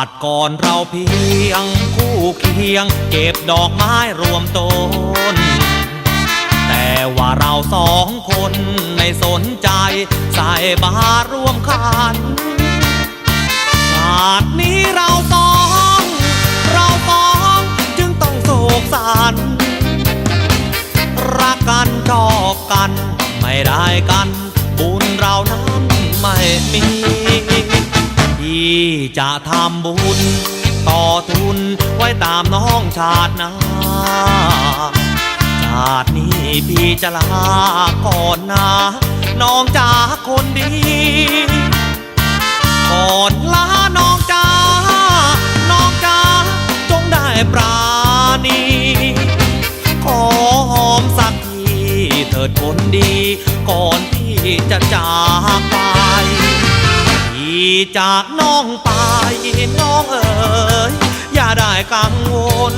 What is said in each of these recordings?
าติก่อนเราเพียงคู่เคียง เก็บดอกไม้รวมต้น แต่ว่าเราสองคนไม่สนใจ ใส่บาตรร่วมขันชาตินี้เราสอง เราสองจึงต้องโศกสันรักกันชอบกัน ไม่ได้กัน บุญเรานั้นไม่มี ที่จะทำบุญ ต่อทุนไว้ตามน้องชาตินาชาตินี้พี่จะลาก่อนนะน้องจ๋าคนดี ก่อนลาน้องจ๋าน้องจ๋าจงได้ปราณีขอหอมสักทีเถิดคนดี ก่อนที่จะจากไป จากน้องไปน้องเอ๋ยอย่าได้กังวล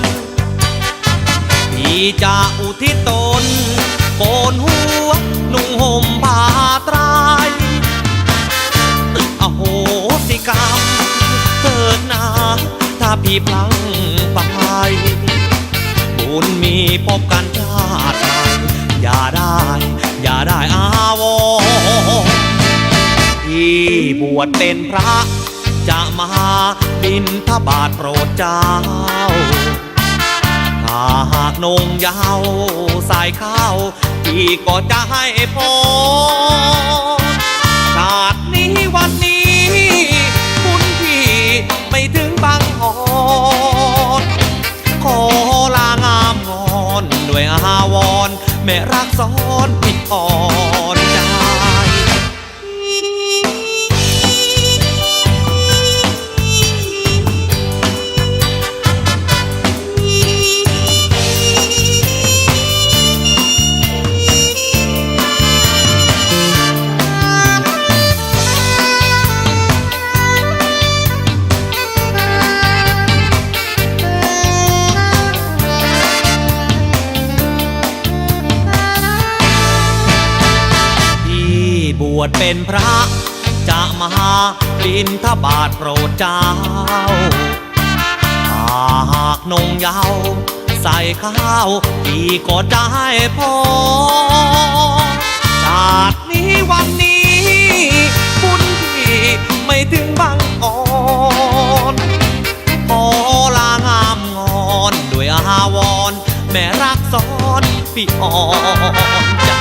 ที่จะอุทิศตนโกนหัวนุ่งห่มผ้าไตรายอโหสิกรรมเถิดนาถ้าพี่พลังไปบุญมีพบกัน บวชเป็นพระ จะมาบินทบาทโปรดเจ้าถ้าหากนงยาวใส่ข้าวพี่ก็จะให้พรชาตินี้วันนี้บุญพี่ไม่ถึงบางหอนขอลางามงอน ด้วยอาวรแม่รักซ้อนผิดอ่ วชเป็นพระ จะมาบินทบาทโปรดเจ้าถ้า หากนงยาวใส่ข้าวพี่ก็จะให้พรชาตินี้วันนี้บุญพี่ไม่ถึงบางอ่อนขอลางามงอน ด้วยอาวร แม่รักซ้อนพี่อ่อนจ